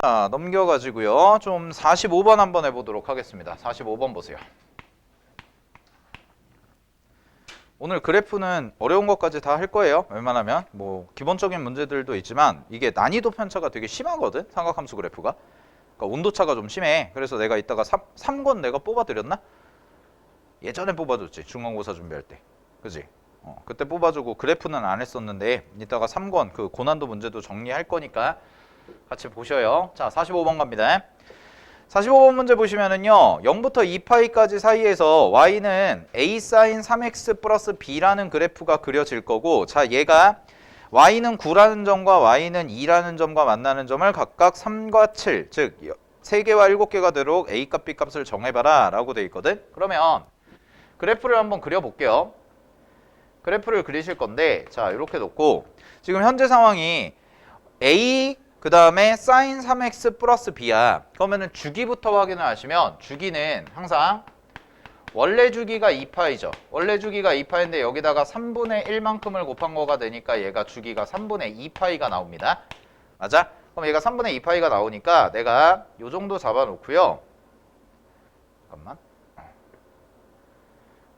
자, 넘겨가지고요. 좀 45번 한번 해보도록 하겠습니다. 45번 보세요. 오늘 그래프는 어려운 것까지 다 할 거예요. 웬만하면 뭐 기본적인 문제들도 있지만 이게 난이도 편차가 되게 심하거든. 삼각함수 그래프가. 그러니까 온도차가 좀 심해. 그래서 내가 이따가 3, 3권 내가 뽑아드렸나? 예전에 뽑아줬지. 중간고사 준비할 때. 그지? 어, 그때 뽑아주고 그래프는 안 했었는데 이따가 3권 그 고난도 문제도 정리할 거니까 같이 보셔요. 자, 45번 갑니다. 45번 문제 보시면은요. 0부터 2파이까지 사이에서 y는 a 사인 3x 플러스 b라는 그래프가 그려질 거고 자, 얘가 y는 9라는 점과 y는 2라는 점과 만나는 점을 각각 3과 7, 즉 3개와 7개가 되도록 a 값, b 값을 정해봐라 라고 돼 있거든. 그러면 그래프를 한번 그려볼게요. 그래프를 그리실 건데 자 이렇게 놓고 지금 현재 상황이 a 그 다음에 sin 3x 플러스 b야. 그러면은 주기부터 확인을 하시면 주기는 항상 원래 주기가 2파이죠. 원래 주기가 2파인데 여기다가 3분의 1만큼을 곱한 거가 되니까 얘가 주기가 3분의 2파이가 나옵니다. 맞아? 그럼 얘가 3분의 2파이가 나오니까 내가 요 정도 잡아 놓고요. 잠깐만.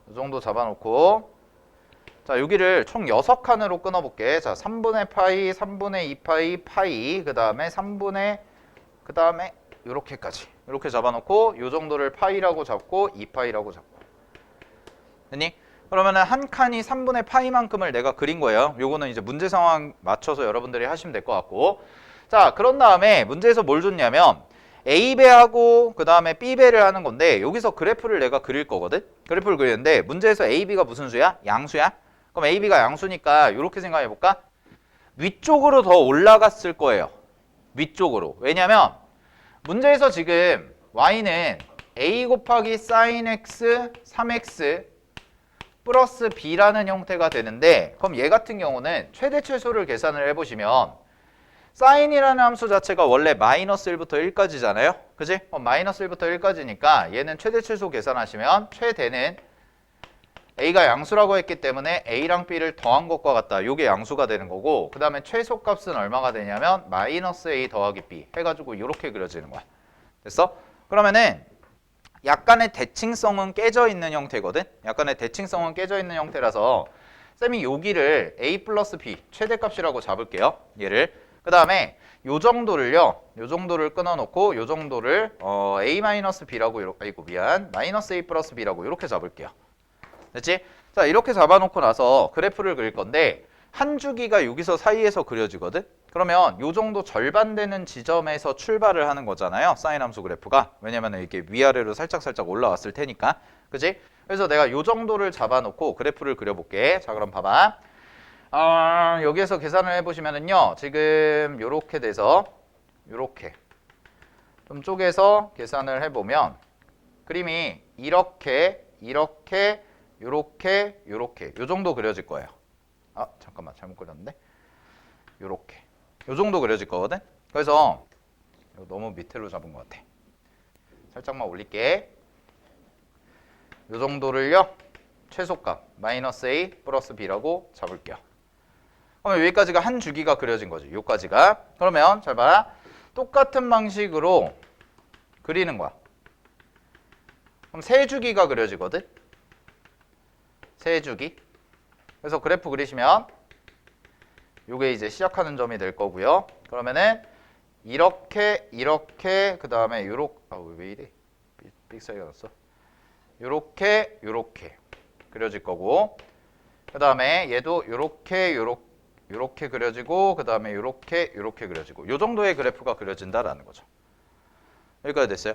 요 정도 잡아 놓고 자, 여기를 총 6칸으로 끊어볼게. 자, 3분의 파이, 3분의 2파이, 파이, 그 다음에 3분의, 그 다음에 요렇게까지. 이렇게 잡아놓고 요 정도를 파이라고 잡고 2파이라고 잡고. 됐니? 그러면은 한 칸이 3분의 파이만큼을 내가 그린 거예요. 요거는 이제 문제 상황 맞춰서 여러분들이 하시면 될 것 같고. 자, 그런 다음에 문제에서 뭘 줬냐면 A배하고 그 다음에 B배를 하는 건데 여기서 그래프를 내가 그릴 거거든? 그래프를 그리는데 문제에서 AB가 무슨 수야? 양수야? 그럼 AB가 양수니까 이렇게 생각해 볼까? 위쪽으로 더 올라갔을 거예요. 위쪽으로. 왜냐면 문제에서 지금 y는 a 곱하기 sin x 3x 플러스 b라는 형태가 되는데 그럼 얘 같은 경우는 최대 최소를 계산을 해보시면 사인이라는 함수 자체가 원래 마이너스 1부터 1까지잖아요. 그지? 어, 마이너스 1부터 1까지니까 얘는 최대 최소 계산하시면 최대는 a가 양수라고 했기 때문에 a랑 b를 더한 것과 같다. 요게 양수가 되는 거고 그 다음에 최소값은 얼마가 되냐면 마이너스 a 더하기 b 해가지고 이렇게 그려지는 거야. 됐어? 그러면은 약간의 대칭성은 깨져 있는 형태거든. 약간의 대칭성은 깨져 있는 형태라서 쌤이 여기를 a 플러스 b 최대값이라고 잡을게요. 얘를. 그 다음에 요 정도를요. 요 정도를 끊어놓고 요 정도를 어, a 마이너스 b라고 이렇게 아이고 미안 마이너스 a 플러스 b라고 이렇게 잡을게요. 됐지? 자 이렇게 잡아놓고 나서 그래프를 그릴 건데 한 주기가 여기서 사이에서 그려지거든? 그러면 요 정도 절반 되는 지점에서 출발을 하는 거잖아요. 사인 함수 그래프가. 왜냐면 이렇게 위아래로 살짝살짝 올라왔을 테니까. 그지? 그래서 내가 요 정도를 잡아놓고 그래프를 그려볼게. 자 그럼 봐봐. 아, 여기에서 계산을 해보시면은요. 지금 요렇게 돼서 요렇게 좀 쪼개서 계산을 해보면 그림이 이렇게 이렇게 요렇게 요렇게 요 정도 그려질 거예요. 아 잠깐만 잘못 그렸는데 요렇게 요 정도 그려질 거거든. 그래서 이거 너무 밑으로 잡은 것 같아. 살짝만 올릴게. 요 정도를요 최소값 마이너스 a 플러스 b라고 잡을게요. 그러면 여기까지가 한 주기가 그려진 거지. 요까지가. 그러면 잘 봐. 똑같은 방식으로 그리는 거야. 그럼 세 주기가 그려지거든. 세 주기. 그래서 그래프 그리시면 요게 이제 시작하는 점이 될 거고요. 그러면은 이렇게 이렇게 그 다음에 요렇게 아왜 이래 삑사리가 났어. 요렇게 요렇게 그려질 거고 그 다음에 얘도 요렇게 요렇게 요렇게 그려지고 그 다음에 요렇게 요렇게 그려지고 요 정도의 그래프가 그려진다라는 거죠. 여기까지 됐어요?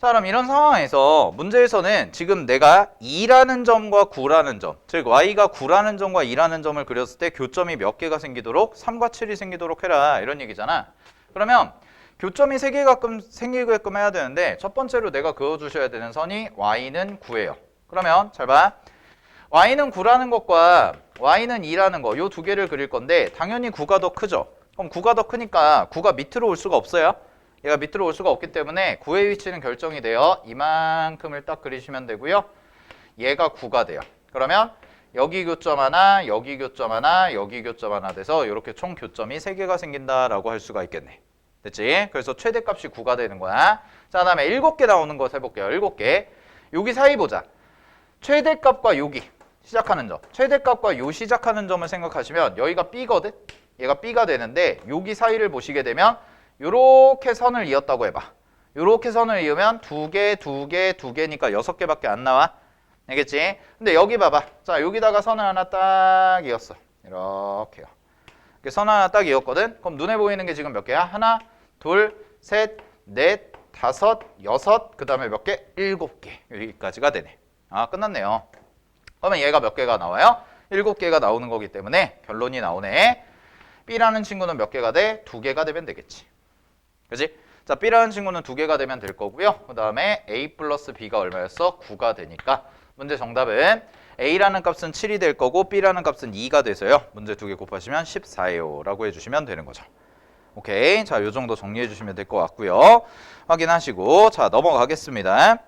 자 그럼 이런 상황에서 문제에서는 지금 내가 2라는 점과 9라는 점, 즉 y가 9라는 점과 2라는 점을 그렸을 때 교점이 몇 개가 생기도록 3과 7이 생기도록 해라 이런 얘기잖아. 그러면 교점이 3개가끔 생기게끔 해야 되는데 첫 번째로 내가 그어주셔야 되는 선이 y는 9예요. 그러면 잘 봐. y는 9라는 것과 y는 2라는 거 요 두 개를 그릴 건데 당연히 9가 더 크죠. 그럼 9가 더 크니까 9가 밑으로 올 수가 없어요. 얘가 밑으로 올 수가 없기 때문에 9의 위치는 결정이 되어 이만큼을 딱 그리시면 되고요. 얘가 9가 돼요. 그러면 여기 교점 하나, 여기 교점 하나, 여기 교점 하나 돼서 이렇게 총 교점이 3개가 생긴다라고 할 수가 있겠네. 됐지? 그래서 최대값이 9가 되는 거야. 자, 그다음에 7개 나오는 거 해볼게요. 7개. 여기 사이 보자. 최대값과 여기 시작하는 점. 최대값과 요 시작하는 점을 생각하시면 여기가 B거든? 얘가 B가 되는데 여기 사이를 보시게 되면 요렇게 선을 이었다고 해봐. 요렇게 선을 이으면 두 개, 두 개, 두 개니까 여섯 개밖에 안 나와. 알겠지? 근데 여기 봐봐. 자, 여기다가 선을 하나 딱 이었어. 이렇게요. 이렇게 선 하나 딱 이었거든? 그럼 눈에 보이는 게 지금 몇 개야? 하나, 둘, 셋, 넷, 다섯, 여섯, 그 다음에 몇 개? 일곱 개. 여기까지가 되네. 아, 끝났네요. 그러면 얘가 몇 개가 나와요? 일곱 개가 나오는 거기 때문에 결론이 나오네. B라는 친구는 몇 개가 돼? 두 개가 되면 되겠지. 그지? 자, B라는 친구는 두 개가 되면 될 거고요. 그 다음에 A 플러스 B가 얼마였어? 9가 되니까 문제 정답은 A라는 값은 7이 될 거고 B라는 값은 2가 돼서요. 문제 두 개 곱하시면 14예요. 라고 해주시면 되는 거죠. 오케이. 자, 요 정도 정리해 주시면 될 것 같고요. 확인하시고 자, 넘어가겠습니다.